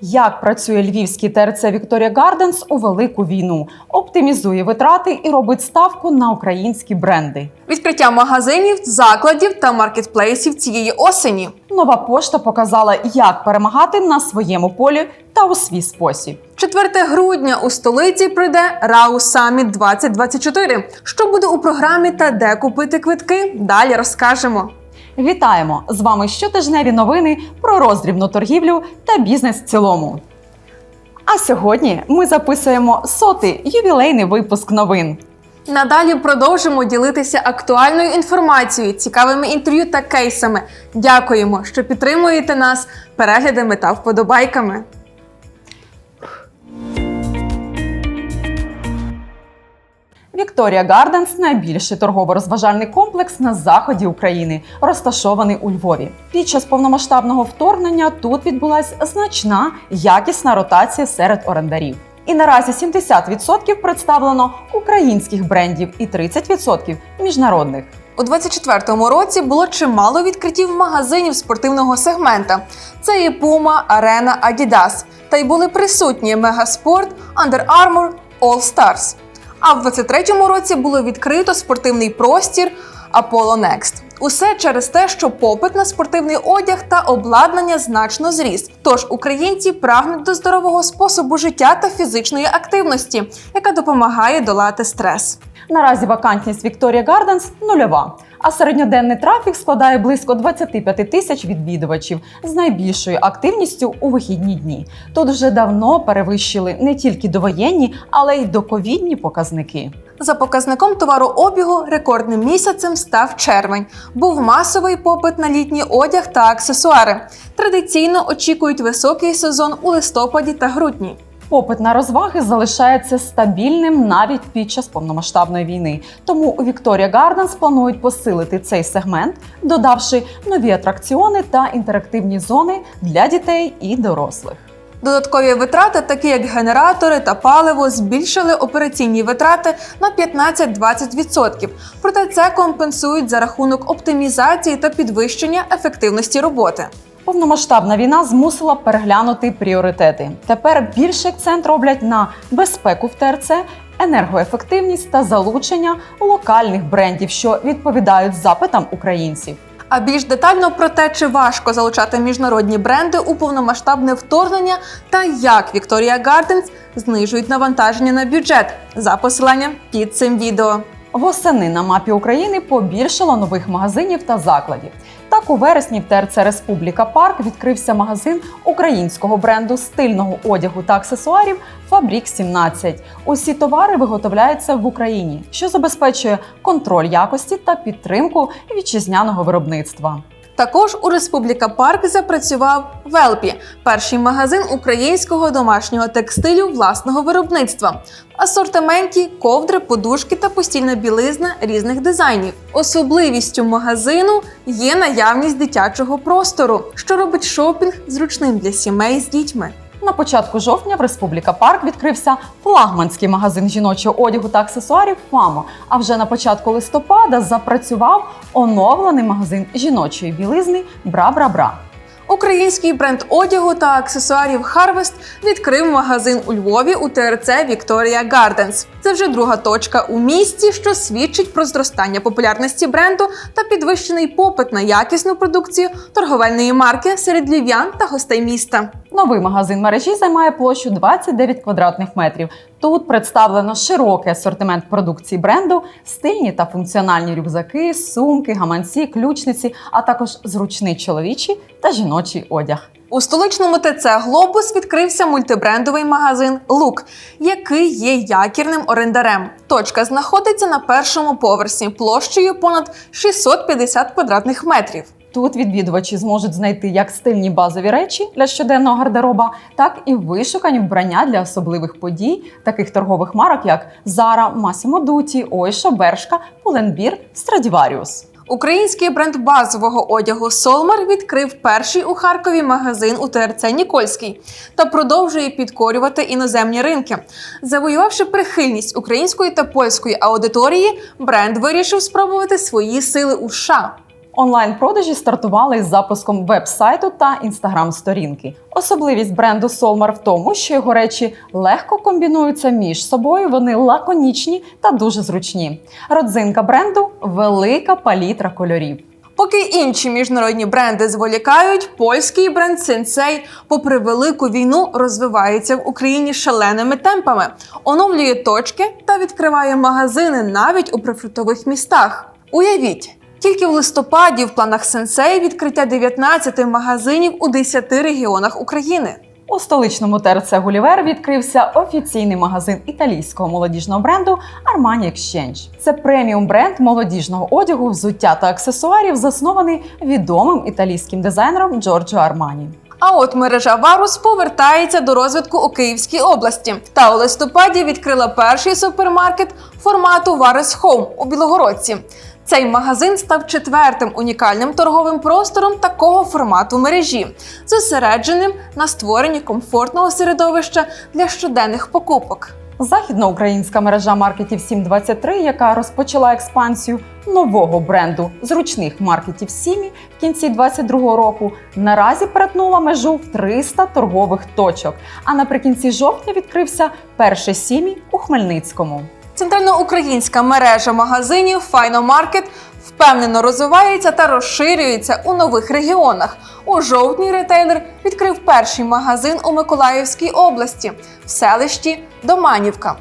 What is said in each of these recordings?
Як працює львівський ТРЦ Вікторія Гарденс у велику війну, оптимізує витрати і робить ставку на українські бренди. Відкриття магазинів, закладів та маркетплейсів цієї осені. Нова пошта показала, як перемагати на своєму полі та у свій спосіб. 4 грудня у столиці прийде Рау Саміт 2024. Що буде у програмі та де купити квитки? Далі розкажемо. Вітаємо! З вами щотижневі новини про роздрібну торгівлю та бізнес в цілому. А сьогодні ми записуємо сотий ювілейний випуск новин. Надалі продовжимо ділитися актуальною інформацією, цікавими інтерв'ю та кейсами. Дякуємо, що підтримуєте нас переглядами та вподобайками. Вікторія Гарденс найбільший торгово-розважальний комплекс на заході України, розташований у Львові. Під час повномасштабного вторгнення тут відбулася значна якісна ротація серед орендарів. І наразі 70% представлено українських брендів і 30% міжнародних. У 24-му році було чимало відкриттів магазинів спортивного сегмента. Це і Puma, Arena, Adidas. Та й були присутні Megasport, Under Armour, All Stars. А в 23-му році було відкрито спортивний простір Apollo Next. Усе через те, що попит на спортивний одяг та обладнання значно зріс. Тож українці прагнуть до здорового способу життя та фізичної активності, яка допомагає долати стрес. Наразі вакантність Вікторія Гарденс нульова. А середньоденний трафік складає близько 25 тисяч відвідувачів з найбільшою активністю у вихідні дні. Тут вже давно перевищили не тільки довоєнні, але й доковідні показники. За показником товарообігу рекордним місяцем став червень. Був масовий попит на літній одяг та аксесуари. Традиційно очікують високий сезон у листопаді та грудні. Попит на розваги залишається стабільним навіть під час повномасштабної війни. Тому у Вікторія Гарденс планують посилити цей сегмент, додавши нові атракціони та інтерактивні зони для дітей і дорослих. Додаткові витрати, такі як генератори та паливо, збільшили операційні витрати на 15-20%. Проте це компенсують за рахунок оптимізації та підвищення ефективності роботи. Повномасштабна війна змусила переглянути пріоритети. Тепер більше акцент роблять на безпеку в ТРЦ, енергоефективність та залучення локальних брендів, що відповідають запитам українців. А більш детально про те, чи важко залучати міжнародні бренди у повномасштабне вторгнення та як Вікторія Гарденс знижують навантаження на бюджет за посиланням під цим відео. Восени на мапі України побільшало нових магазинів та закладів. Так, у вересні в ТРЦ Республіка Парк відкрився магазин українського бренду стильного одягу та аксесуарів Фабрік 17. Усі товари виготовляються в Україні, що забезпечує контроль якості та підтримку вітчизняного виробництва. Також у Республіка Парк запрацював Велпі, перший магазин українського домашнього текстилю власного виробництва. Асортименті ковдри, подушки та постільна білизна різних дизайнів. Особливістю магазину є наявність дитячого простору, що робить шопінг зручним для сімей з дітьми. На початку жовтня в Республіка Парк відкрився флагманський магазин жіночого одягу та аксесуарів ФАМО. А вже на початку листопада запрацював оновлений магазин жіночої білизни Бра-Бра-Бра. Український бренд одягу та аксесуарів Harvest відкрив магазин у Львові у ТРЦ Вікторія Гарденс. Це вже друга точка у місті, що свідчить про зростання популярності бренду та підвищений попит на якісну продукцію торговельної марки серед львів'ян та гостей міста. Новий магазин мережі займає площу 29 квадратних метрів. Тут представлено широкий асортимент продукції бренду, стильні та функціональні рюкзаки, сумки, гаманці, ключниці, а також зручний чоловічий та жіночий одяг. У столичному ТЦ Глобус відкрився мультибрендовий магазин Лук, який є якірним орендарем. Точка знаходиться на першому поверсі площею понад 650 квадратних метрів. Тут відвідувачі зможуть знайти як стильні базові речі для щоденного гардероба, так і вишукані вбрання для особливих подій, таких торгових марок, як Zara, Massimo Dutti, Ойша, Бершка, Pull&Bear, Stradivarius. Український бренд базового одягу Солмар відкрив перший у Харкові магазин у ТРЦ Нікольський та продовжує підкорювати іноземні ринки. Завоювавши прихильність української та польської аудиторії, бренд вирішив спробувати свої сили у США. Онлайн-продажі стартували із запуском веб-сайту та інстаграм-сторінки. Особливість бренду Solmar в тому, що його речі легко комбінуються між собою, вони лаконічні та дуже зручні. Родзинка бренду велика палітра кольорів. Поки інші міжнародні бренди зволікають, польський бренд Sensei, попри велику війну, розвивається в Україні шаленими темпами, оновлює точки та відкриває магазини навіть у прифронтових містах. Уявіть, тільки в листопаді в планах Sensei відкриття 19 магазинів у 10 регіонах України. У столичному ТРЦ Гулівер відкрився офіційний магазин італійського молодіжного бренду Armani Exchange. Це преміум бренд молодіжного одягу, взуття та аксесуарів, заснований відомим італійським дизайнером Джорджо Армані. А от мережа Варус повертається до розвитку у Київській області та у листопаді відкрила перший супермаркет формату Варус Home у Білогородці. Цей магазин став четвертим унікальним торговим простором такого формату мережі, зосередженим на створенні комфортного середовища для щоденних покупок. Західноукраїнська мережа маркетів 723, яка розпочала експансію нового бренду зручних маркетів Сімі в кінці 2022 року, наразі перетнула межу в 300 торгових точок. А наприкінці жовтня відкрився перший Сімі у Хмельницькому. Центральноукраїнська мережа магазинів Файномаркет впевнено розвивається та розширюється у нових регіонах. У жовтні ретейлер відкрив перший магазин у Миколаївській області в селищі Доманівка.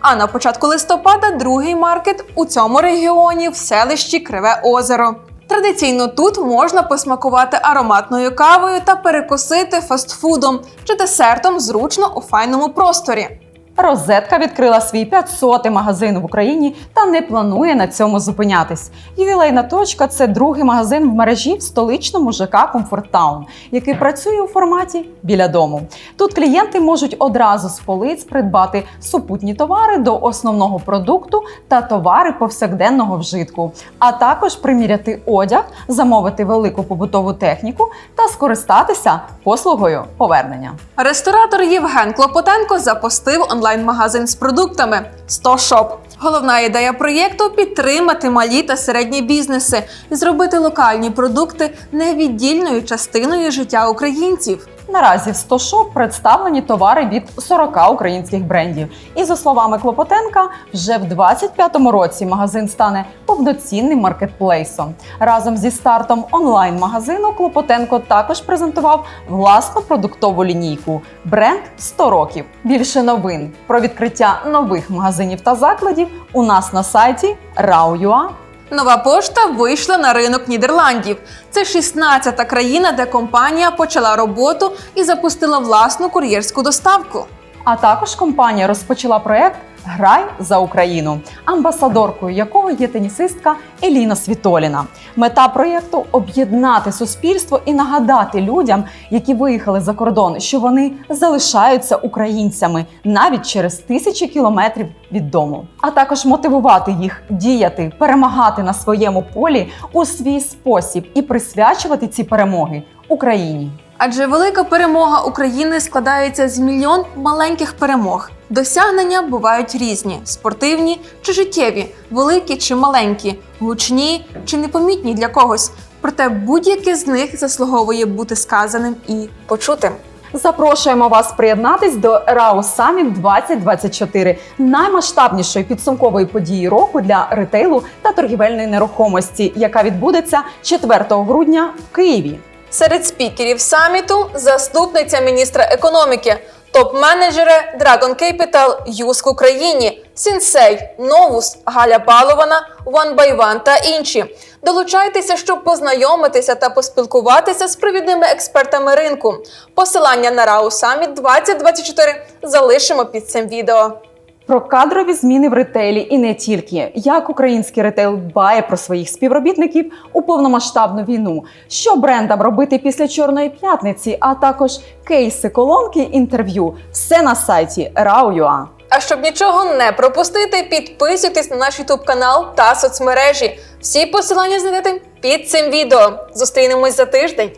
А на початку листопада другий маркет у цьому регіоні в селищі Криве Озеро. Традиційно тут можна посмакувати ароматною кавою та перекусити фастфудом чи десертом зручно у файному просторі. Розетка відкрила свій 500-й магазин в Україні та не планує на цьому зупинятись. Ювілейна точка це другий магазин в мережі в столичному ЖК Комфорттаун, який працює у форматі біля дому. Тут клієнти можуть одразу з полиць придбати супутні товари до основного продукту та товари повсякденного вжитку, а також приміряти одяг, замовити велику побутову техніку та скористатися послугою повернення. Ресторатор Євген Клопотенко запустив онлайн-магазин з продуктами 100 Shop. Головна ідея проєкту підтримати малі та середні бізнеси і зробити локальні продукти невіддільною частиною життя українців. Наразі в 100 Shop представлені товари від 40 українських брендів. І за словами Клопотенка, вже в 25-му році магазин стане повноцінним маркетплейсом. Разом зі стартом онлайн-магазину Клопотенко також презентував власну продуктову лінійку бренд 100 років. Більше новин про відкриття нових магазинів та закладів у нас на сайті rau.ua. Нова пошта вийшла на ринок Нідерландів. Це 16-та країна, де компанія почала роботу і запустила власну кур'єрську доставку. А також компанія розпочала проект Грай за Україну, амбасадоркою якого є тенісистка Еліна Світоліна. Мета проєкту об'єднати суспільство і нагадати людям, які виїхали за кордон, що вони залишаються українцями навіть через тисячі кілометрів від дому, а також мотивувати їх діяти, перемагати на своєму полі у свій спосіб і присвячувати ці перемоги Україні. Адже велика перемога України складається з мільйон маленьких перемог. Досягнення бувають різні: спортивні чи життєві, великі чи маленькі, гучні чи непомітні для когось. Проте будь-яке з них заслуговує бути сказаним і почутим. Запрошуємо вас приєднатись до РАУ Саміт 2024, наймасштабнішої підсумкової події року для ретейлу та торгівельної нерухомості, яка відбудеться 4 грудня в Києві. Серед спікерів саміту заступниця міністра економіки, топ-менеджери Dragon Capital, Юск Україні, Сінсей, Новус, Галя Балована, One by One та інші. Долучайтеся, щоб познайомитися та поспілкуватися з провідними експертами ринку. Посилання на Рау Саміт 2024 залишимо під цим відео. Про кадрові зміни в ретейлі і не тільки як український ретейл дбає про своїх співробітників у повномасштабну війну, що брендам робити після чорної п'ятниці, а також кейси, колонки, інтерв'ю. Все на сайті rau.ua. А щоб нічого не пропустити, підписуйтесь на наш YouTube канал та соцмережі. Всі посилання знайдете під цим відео. Зустрінемось за тиждень.